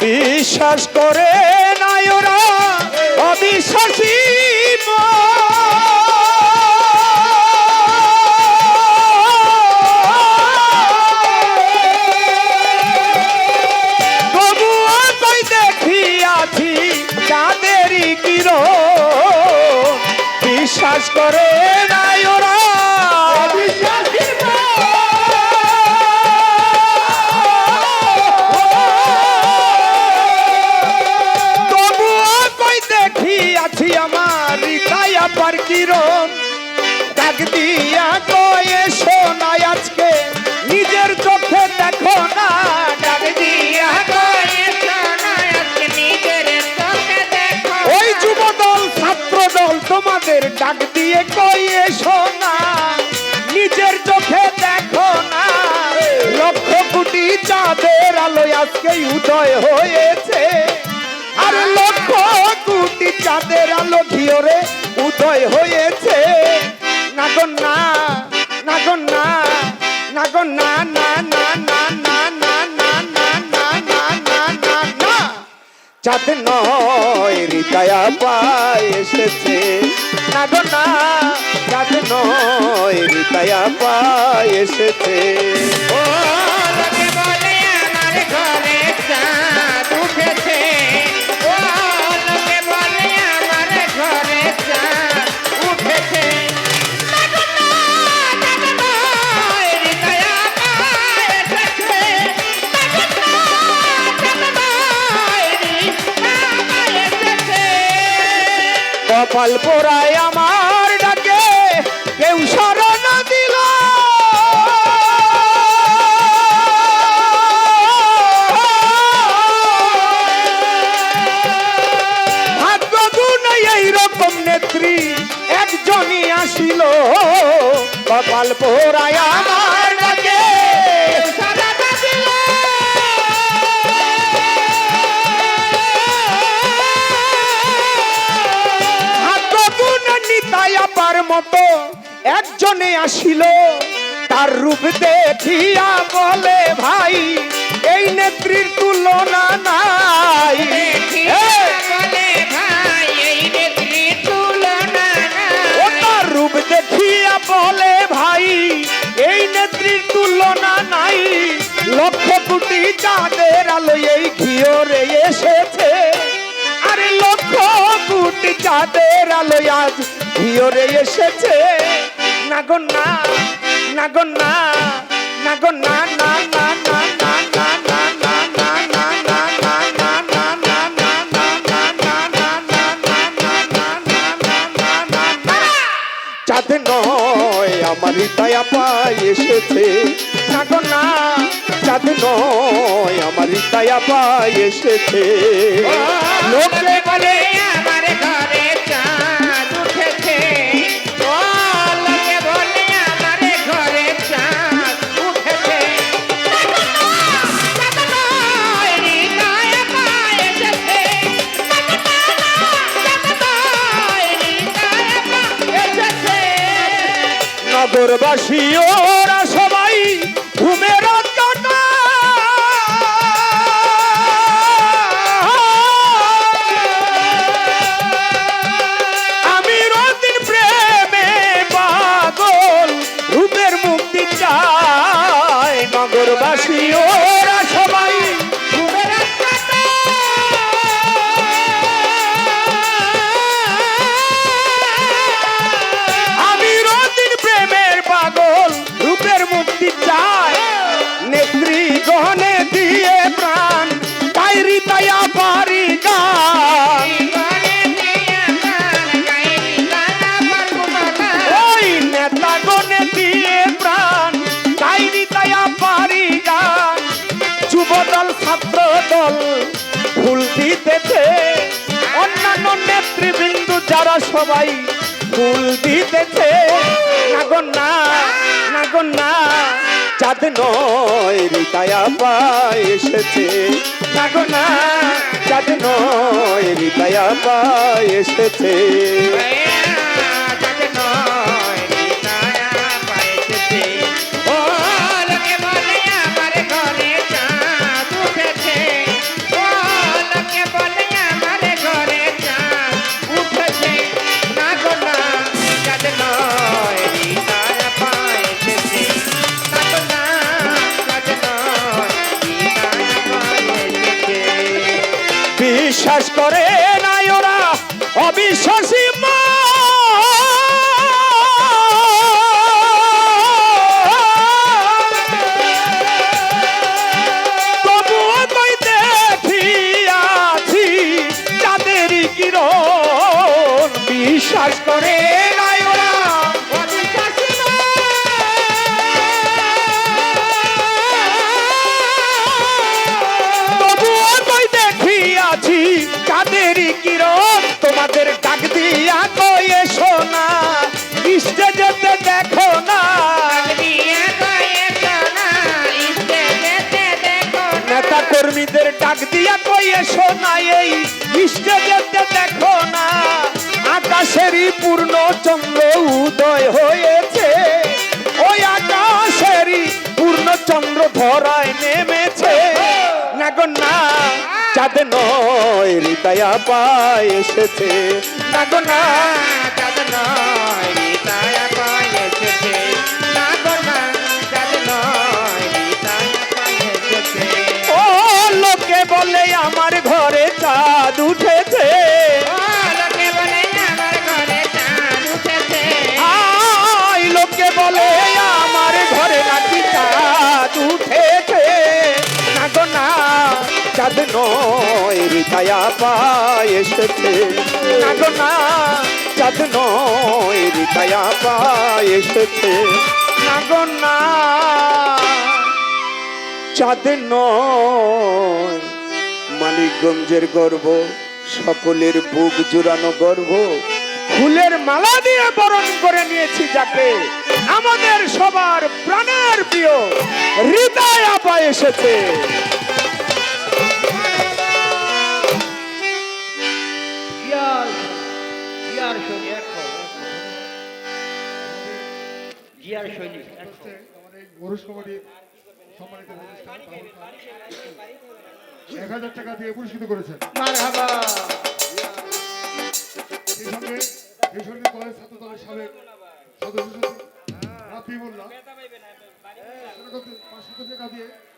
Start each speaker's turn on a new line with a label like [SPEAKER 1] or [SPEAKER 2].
[SPEAKER 1] বিশ্বাস করে নাই ওরা অবিশ্বাসী মা। দিয়ে কয়ে শোনা নিজের চোখে দেখো না লক্ষ কোটি চাঁদের আলোয় আজকে উদয় হয়েছে আর লক্ষ কোটি চাঁদের আলো ঘিওরে উদয় হয়েছে নাগন না নাগন না নাগন না না না না না না না না না না না না না চাঁদ নয় হৃদয়া পায় এসেছে না গো না চাঁদ নয় হৃদয়া পায় এসেছে।
[SPEAKER 2] ও বলে আমার ঘরে চাঁদ উঠেছে। ও বলে আমার ঘরে চাঁদ উঠেছে।
[SPEAKER 1] কপাল পোড়ায় পোড়ায় আমার ডাকে। মতো একজনে আসিল। তার রূপ দেখিয়া বলে ভাই এই নেত্রীর তুলনা নাই। ও তার রূপ দেখিয়া বলে ভাই এই নেত্রীর তুলনা নাই। লক্ষ কোটি চাঁদের আলো এই ঘিওরে এসেছে। আরে লক্ষ কোটি চাঁদের আলো আজ ঘিওরে এসেছে। নাগন না নাগন না নাগন না না না না না না দয়া পায় এসেছে। না গো না চাঁদ নয়, আমার দয়া আপাই এসেছে।
[SPEAKER 2] লোকে বলে, আমার
[SPEAKER 1] নগরবাসী ওরা সবাই ঘুমের আমি রতিন প্রেমে পাগল রূপের মুক্তি চাই নগরবাসী ওরা নেতৃবৃন্দু যারা সবাই ফুল দিতেছে। নাগন না না চাঁদ নয় রিতায়া পায় এসেছে। নাগন না, চাঁদ নয় রিতায়া পায় এসেছে। করে। ডাক দিয়া কই এসো না এই ইষ্টে যেতে দেখো না। আকাশেরই পূর্ণ চন্দ্র উদয় হয়েছে। ওই আকাশেরই পূর্ণ চন্দ্র ধরায় নেমেছে। না গো না, চাঁদ নয়, হৃদয়া পায় এসেছে। না না,
[SPEAKER 2] চাঁদ নয়
[SPEAKER 1] আমার ঘরে চাঁদ উঠেছে।
[SPEAKER 2] ও আমার চাঁদ
[SPEAKER 1] লোকে বলে আমার ঘরে নাকি চাঁদ উঠেছে। না গো না চাঁদ নয় রিতায়া পায় এসেছে। না গো না চাঁদ নয় রিতায়া পায় এসেছে। না গো না চাঁদ নয়। মানিকগঞ্জের গর্ব সকলের বুক জুড়ানো গর্ব। ফুলের মালা দিয়ে বরণ করে নিয়েছি যাকে। আমাদের সবার প্রাণের প্রিয় হৃদয় আপা এসেছে।
[SPEAKER 3] সম্মানিত এক হাজার টাকা দিয়ে পুরস্কৃত করেছেন। সেই সঙ্গে কলেজ ছাত্র দলের সাবেক সদস্য রাত্রি রাফি মোল্লা। পাঁচশো টাকা দিয়ে